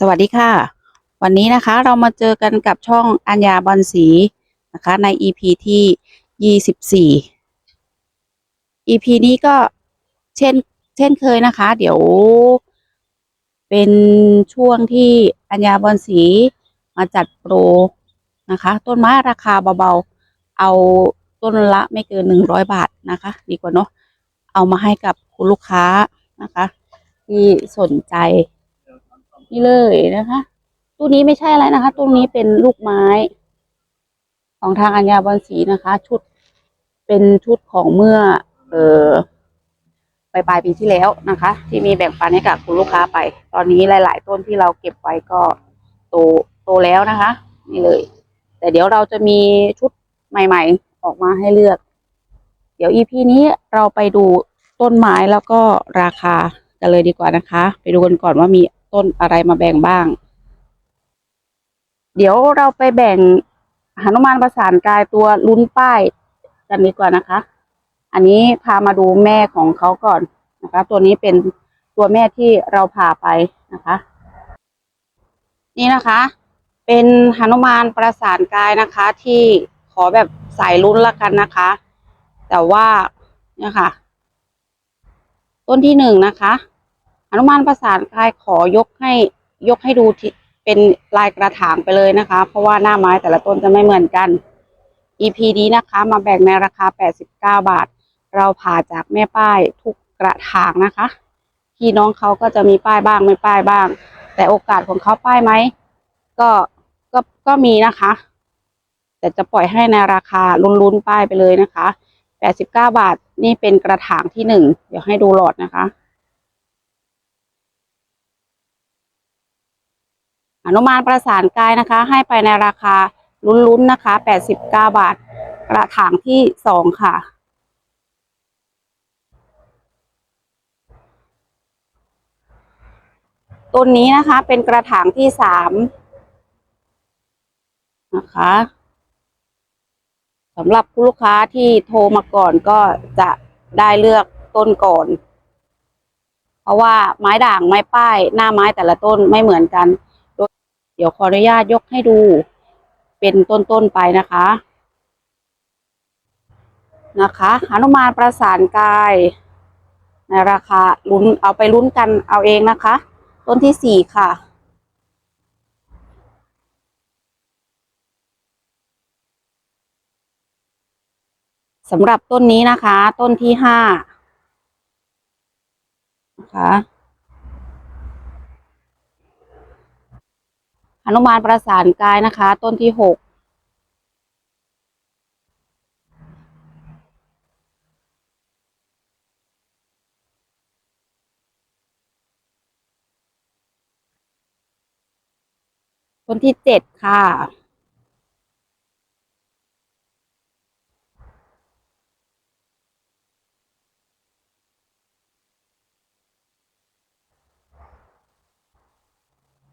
สวัสดีค่ะ วันนี้นะคะเรามาเจอกันกับช่องอัญญาบอลสีนะคะใน EP ที่ยี่สิบสี่ EP นี้ก็เช่นเช่นเคยนะคะ เดี๋ยว เป็นช่วงที่อัญญาบอลสีมาจัดโปรนะคะ ต้นไม้ราคาเบาๆ เอาต้นละไม่เกินหนึ่งร้อยบาทนะคะ ดีกว่าเนาะเอามาให้กับคุณลูกค้านะคะ ที่สนใจ นี่เลยนะคะตู้นี้ไม่ใช่อะไรนะคะตู้นี้เป็นลูกไม้ ของทางอัญญาบอลสีนะคะ ชุดเป็นชุดของเมื่อ เออปลายปลายปีที่แล้วนะคะ ที่มีแบ่งปันให้กับคุณลูกค้าไป ตอนนี้หลาย ๆ ต้นที่เราเก็บไว้ก็โตโตแล้วนะคะ นี่เลย แต่เดี๋ยวเราจะมีชุดใหม่ ๆ ออกมาให้เลือก เดี๋ยวอีพีนี้เราไปดูต้นไม้แล้วก็ราคากันเลยดีกว่านะคะ ไปดูกันก่อนว่ามี ต้นอะไรมาแบ่งบ้าง เดี๋ยวเราไปแบ่งหนุมานประสานกายตัวลุ้นป้ายกันดีกว่านะคะ อันนี้พามาดูแม่ของเขาก่อนนะคะ ตัวนี้เป็นตัวแม่ที่เราพาไปนะคะ นี่นะคะ เป็นหนุมานประสานกายนะคะ ที่ขอแบบสายลุ้นละกันนะคะ แต่ว่าเนี่ยค่ะ ต้นที่หนึ่งนะคะ นุมานประสานกายขอยกให้ยกให้ดูที่เป็นลายกระถางไปเลยนะคะ เพราะว่าหน้าไม้แต่ละต้นจะไม่เหมือนกัน EP นี้นะคะมาแบ่งในราคา 89 บาท เราผ่าจากแม่ป้ายทุกกระถางนะคะพี่น้องเขาก็จะมีป้ายบ้างไม่ป้ายบ้าง แต่โอกาสของเขาป้ายไหมก็ก็ก็มีนะคะ แต่จะปล่อยให้ในราคาลุ้นๆป้ายไปเลยนะคะ 89 บาทนี่เป็นกระถางที่หนึ่งเดี๋ยวให้ดูหลอดนะคะ อนุมานประสานกายนะคะ ให้ไปในราคาลุ้นๆนะคะ 89 บาท กระถางที่สองค่ะ ต้นนี้นะคะเป็นกระถางที่สามนะคะสำหรับผู้ลูกค้าที่โทรมาก่อนก็จะได้เลือกต้นก่อน เพราะว่าไม้ด่างไม้ป้ายหน้าไม้แต่ละต้นไม่เหมือนกัน เดี๋ยวขออนุญาตยกให้ดู เป็นต้นๆไปนะคะ นะคะหนุมานประสานกาย ในราคาลุ้นเอาไปลุ้นกันเอาเองนะคะ ต้นที่สี่ค่ะสำหรับต้นนี้นะคะ ต้นที่ห้านะคะ อนุมานประสานกายนะคะ ต้นที่หกต้นที่เจ็ดค่ะ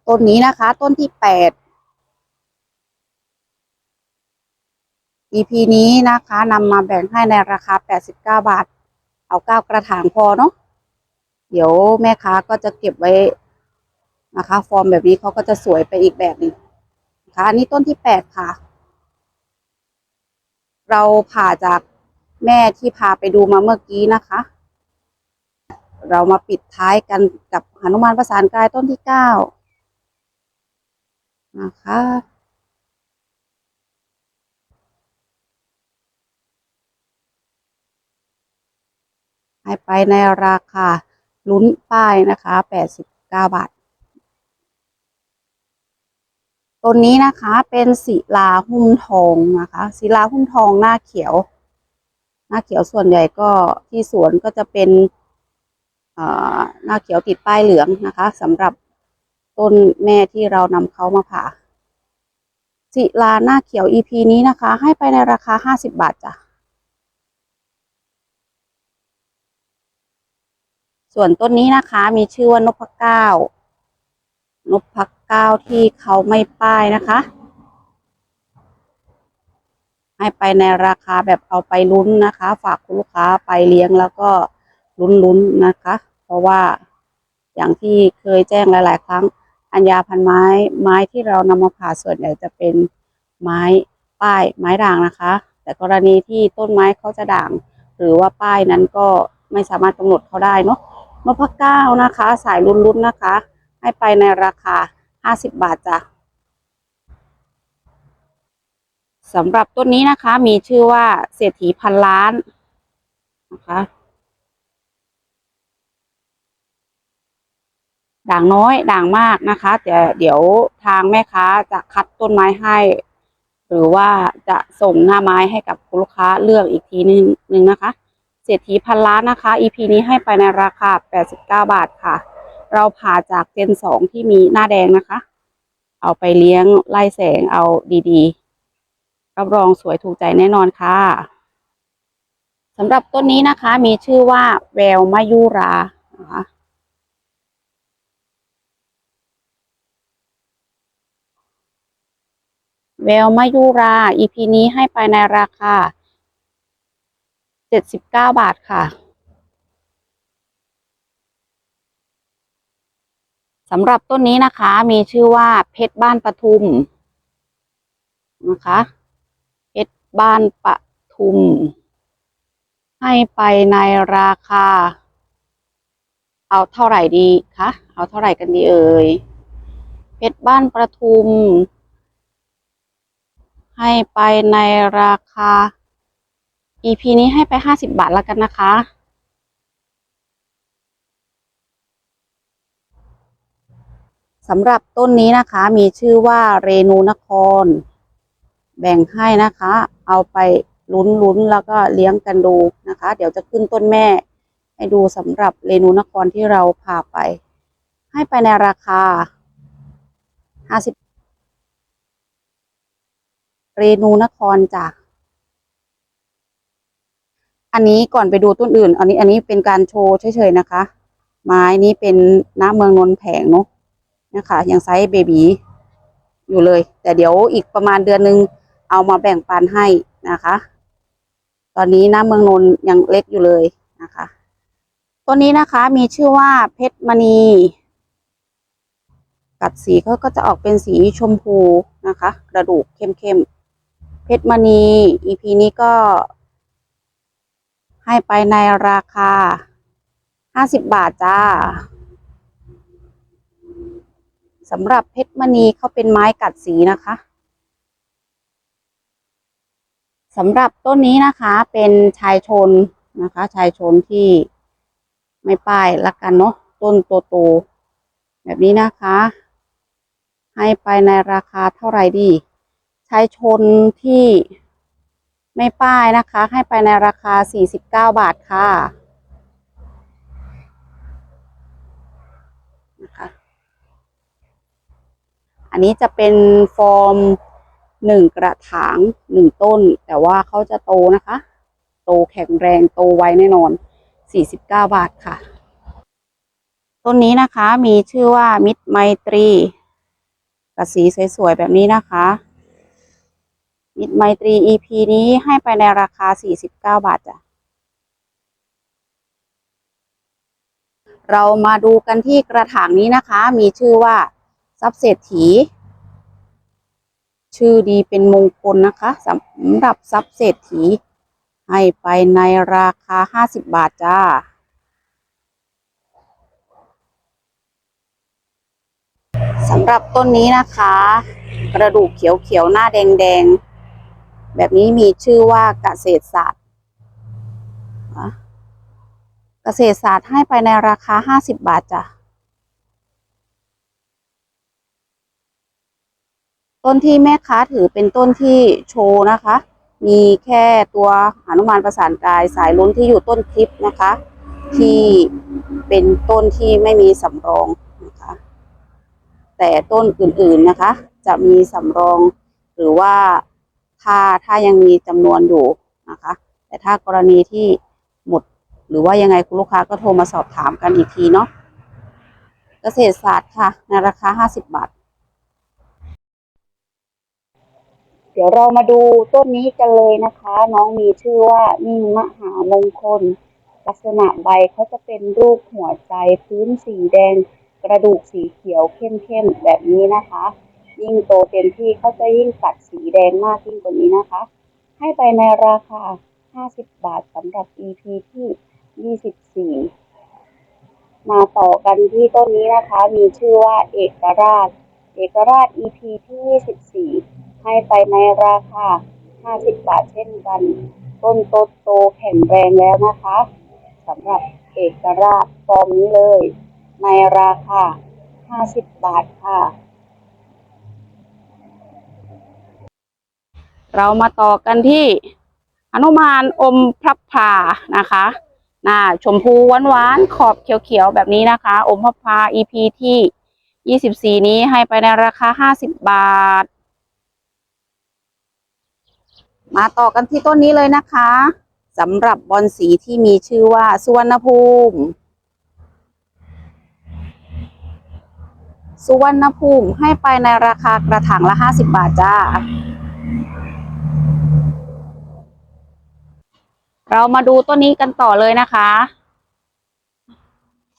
ต้นนี้นะคะ ต้นที่แปด EP นี้นะคะนำมาแบ่งให้ในราคา 89 บาท เอาเก้ากระถางพอเนาะเดี๋ยวแม่ค้าก็จะเก็บไว้นะคะ ฟอร์มแบบนี้เขาก็จะสวยไปอีกแบบหนึงนะคะอันนี้ต้นที่แปดค่ะ เราผ่าจากแม่ที่พาไปดูมาเมื่อกี้นะคะ เรามาปิดท้ายกันกับหนุมานประสานกายต้นที่เก้า นะคะ ให้ไปในราคาลุ้นป้ายนะคะ89 บาท ตัวนี้นะคะเป็นศิลาหุ้มทองนะคะศิลาหุ้มทองหน้าเขียว หน้าเขียวส่วนใหญ่ก็ที่สวนก็จะเป็นอ่าหน้าเขียวติดป้ายเหลืองนะคะสำหรับ ต้นแม่ที่เรานำเขามาผ่าศิลาหน้าเขียว EP นี้นะคะ ให้ไปในราคา50บาทจ้ะ ส่วนต้นนี้นะคะมีชื่อว่านพเก้านพเก้าที่เขาไม่ป้ายนะคะ ให้ไปในราคาแบบเอาไปลุ้นนะคะ ฝากคุณลูกค้าไปเลี้ยงแล้วก็ลุ้นๆนะคะ เพราะว่าอย่างที่เคยแจ้งหลาย ๆ ครั้ง อัญญาพันไม้ ไม้ที่เรานำมาผ่าส่วนใหญ่จะเป็นไม้ป้ายไม้ด่างนะคะ แต่กรณีที่ต้นไม้เขาจะด่าง หรือว่าป้ายนั้นก็ไม่สามารถกำหนดเขาได้เนาะนพเก้านะคะ สายลุ้นๆนะคะ ให้ไปในราคาห้าสิบบาทจ้ะสำหรับต้นนี้นะคะมีชื่อว่าเศรษฐีพันล้านนะคะ ด่างน้อยด่างมากนะคะ แต่เดี๋ยวทางแม่ค้าจะคัดต้นไม้ให้ หรือว่าจะส่งหน้าไม้ให้กับคุณลูกค้าเลือกอีกทีนึงนึงนะคะ เศรษฐีพันล้านนะคะ EP นี้ให้ไปในราคา 89 บาทค่ะ เราผ่าจากเจนสองที่มีหน้าแดงนะคะ เอาไปเลี้ยงไล่แสงเอาดีๆ รับรองสวยถูกใจแน่นอนค่ะสำหรับต้นนี้นะคะมีชื่อว่าแววมายุรานะคะ แววมายุรา EP นี้ให้ไปในราคา 79 บาทค่ะสำหรับต้นนี้นะคะมีชื่อว่าเพชรบ้านปทุมนะคะเพชรบ้านปทุม ให้ไปในราคา เอาเท่าไหร่ดีคะเอาเท่าไหร่กันดีเอ่ยเพชรบ้านประทุม ให้ไปในราคา EP นี้ให้ไปห้าสิบบาทแล้วกันนะคะ สำหรับต้นนี้นะคะมีชื่อว่าเรนูนคร แบ่งให้นะคะ เอาไปลุ้นลุ้นๆแล้วก็เลี้ยงกันดูนะคะ เดี๋ยวจะขึ้นต้นแม่ ให้ดูสำหรับเรนูนครที่เราพาไป ให้ไปในราคาห้าสิบ เรนูนครจ้ะอันนี้ก่อนไปดูต้นอื่น อันนี้อันนี้เป็นการโชว์เฉยๆนะคะ ไม้นี้เป็นน้ำเมืองนนท์แผงเนาะนะคะยังไซส์เบบีอยู่เลย แต่เดี๋ยวอีกประมาณเดือนหนึ่งเอามาแบ่งปันให้นะคะ ตอนนี้น้ำเมืองนนท์ยังเล็กอยู่เลยนะคะต้นนี้นะคะมีชื่อว่าเพชรมณี กัดสีเขาก็จะออกเป็นสีชมพูนะคะ กระดูกเข้มๆ เพชรมณี EP นี้ก็ ให้ไปในราคาห้าสิบบาทจ้าสำหรับเพชรมณีเขาเป็นไม้กัดสีนะคะสำหรับต้นนี้นะคะเป็นชายชนนะคะ ชายชนที่ไม่ป้ายละกันเนาะต้นโตๆแบบนี้นะคะ ให้ไปในราคาเท่าไหร่ดี ชายชนที่ไม่ป้ายนะคะ ให้ไปในราคา 49 บาทค่ะนะคะอันนี้จะเป็นฟอร์มหนึ่งกระถางหนึ่งต้น แต่ว่าเขาจะโตนะคะ โตแข็งแรงโตไวแน่นอน 49 บาทค่ะ ต้นนี้นะคะมีชื่อว่ามิตรไมตรีกระสีสวยๆแบบนี้นะคะ มิตรไมตรี EP นี้ให้ไปในราคา 49 บาทจ้ะ เรามาดูกันที่กระถางนี้นะคะ มีชื่อว่าทรัพเศรษฐี ชื่อดีเป็นมงคลนะคะสำหรับทรัพเศรษฐี ให้ไปในราคา 50 บาทจ้าสำหรับต้นนี้นะคะ กระดูกเขียวๆหน้าแดงๆ แบบนี้มีชื่อว่าเกษตรศาสตร์เกษตรศาสตร์ให้ไปในราคา50บาทจ้ะต้นที่แม่ค้าถือเป็นต้นที่โชว์นะคะ มีแค่ตัวหนุมานประสานกายสายลุ้นที่อยู่ต้นคลิปนะคะ ที่เป็นต้นที่ไม่มีสำรองนะคะ แต่ต้นอื่นๆนะคะ จะมีสำรองหรือว่า ถ้าถ้ายังมีจำนวนอยู่นะคะ แต่ถ้ากรณีที่หมดหรือว่ายังไงคุณลูกค้าก็โทรมาสอบถามกันอีกทีเนาะเกษตรศาสตร์ค่ะในราคา50บาท เดี๋ยวเรามาดูต้นนี้กันเลยนะคะ น้องมีชื่อว่ามิ่งมหามงคล ลักษณะใบเขาจะเป็นรูปหัวใจพื้นสีแดง กระดูกสีเขียวเข้มๆแบบนี้นะคะ ยิ่งโตเต็มที่เขาจะยิ่งกัดสีแดงมากยิ่งกว่านี้นะคะ ให้ไปในราคา 50 บาทสำหรับ EP ที่ 24 มาต่อกันที่ต้นนี้นะคะ มีชื่อว่าเอกราช เอกราช EP ที่ 24 ให้ไปในราคา 50 บาทเช่นกัน ต้นโตโตแข็งแรงแล้วนะคะสำหรับเอกราชฟอร์มนี้เลย ในราคา 50 บาทค่ะ เรามาต่อกันที่อนุมานอมพระพานะคะหน้าชมพูหวานๆขอบเขียวๆแบบนี้นะคะ อมพระพา EP ที่ 24 นี้ให้ไปในราคา 50 บาท มาต่อกันที่ต้นนี้เลยนะคะสำหรับบอลสีที่มีชื่อว่าสุวรรณภูมิสุวรรณภูมิให้ไปในราคากระถางละ 50 บาทจ้า เรามาดูต้นนี้กันต่อเลยนะคะ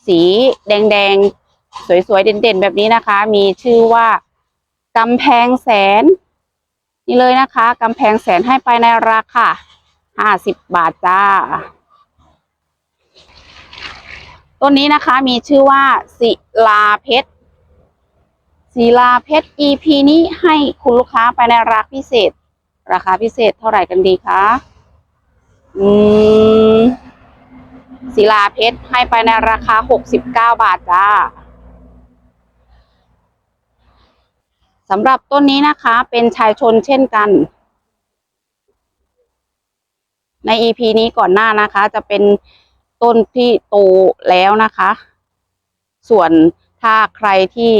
สีแดงๆ สวยๆ เด่นๆ แบบนี้นะคะ มีชื่อว่ากำแพงแสน นี่เลยนะคะกำแพงแสนให้ไปในราคาห้าสิบบาทจ้า ต้นนี้นะคะมีชื่อว่าศิลาเพชรศิลาเพชร EP นี้ให้คุณลูกค้าไปในราคาพิเศษ ราคาพิเศษเท่าไหร่กันดีคะ อืมศิลาเพชรให้ไปในราคาหกสิบเก้าบาทจ้าสำหรับต้นนี้นะคะ เป็นชายชนเช่นกัน ใน EP นี้ก่อนหน้านะคะ จะเป็นต้นที่โตแล้วนะคะ ส่วนถ้าใครที่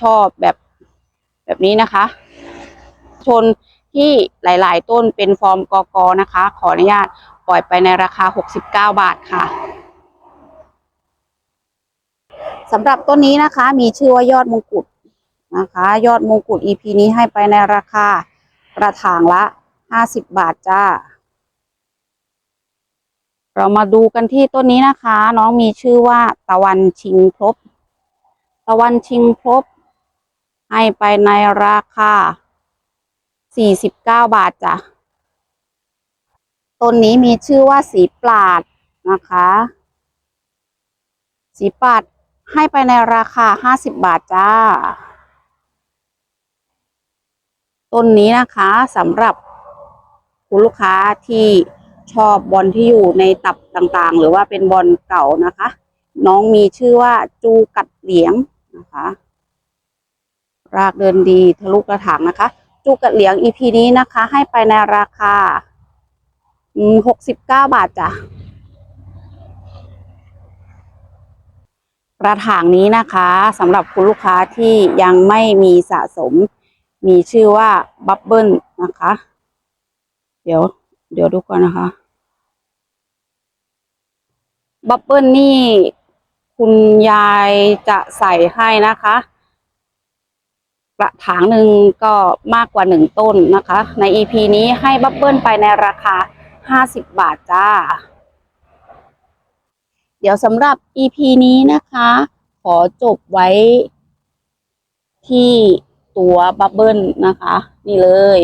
ชอบแบบแบบนี้นะคะ ชน ที่หลาย ๆ ต้นเป็นฟอร์มกกนะคะ ขออนุญาตปล่อยไปในราคา 69 บาทค่ะสำหรับต้นนี้นะคะ มีชื่อว่ายอดมงกุฎนะคะ ยอดมงกุฎ EP นี้ให้ไปในราคากระถางละ 50 บาทจ้า เรามาดูกันที่ต้นนี้นะคะ น้องมีชื่อว่าตะวันชิงพลบตะวันชิงพลบให้ไปในราคา 49บเก้าบาทจ้ะต้นนี้มีชื่อว่าสีปราดนะคะ สีปราดให้ไปในราคา50บาทจ้า ต้นนี้นะคะสำหรับคุณลูกค้าที่ชอบบอลที่อยู่ในตับต่างๆ หรือว่าเป็นบอลเก่านะคะ น้องมีชื่อว่าจูกัดเหลียงนะคะ รากเดินดีทะลุกระถางนะคะ จูกัดเหลียง EP นี้นะคะ ให้ไปในราคาหกสิบเก้าบาทจ้ะกระถางนี้นะคะสำหรับคุณลูกค้าที่ยังไม่มีสะสม มีชื่อว่าบับเบิลนะคะ เดี๋ยว เดี๋ยวดูก่อนนะคะบับเบิลนี่ คุณยายจะใส่ให้นะคะ กระถางหนึ่งก็มากกว่าหนึ่งต้นนะคะ ใน EP นี้ให้บับเบิลไปในราคาห้าสิบบาทจ้า เดี๋ยวสำหรับ EP นี้นะคะ ขอจบไว้ที่ตัวบับเบิลนะคะ นี่เลย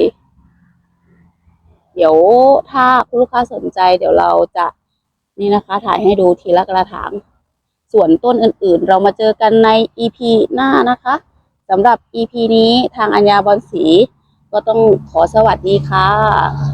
เดี๋ยวถ้าคุณลูกค้าสนใจเดี๋ยวเราจะนี่นะคะ ถ่ายให้ดูทีละกระถาง ส่วนต้นอื่นๆ เรามาเจอกันใน EP หน้านะคะ สำหรับ EP นี้ทางอัญญาบอลสีก็ต้องขอสวัสดีค่ะ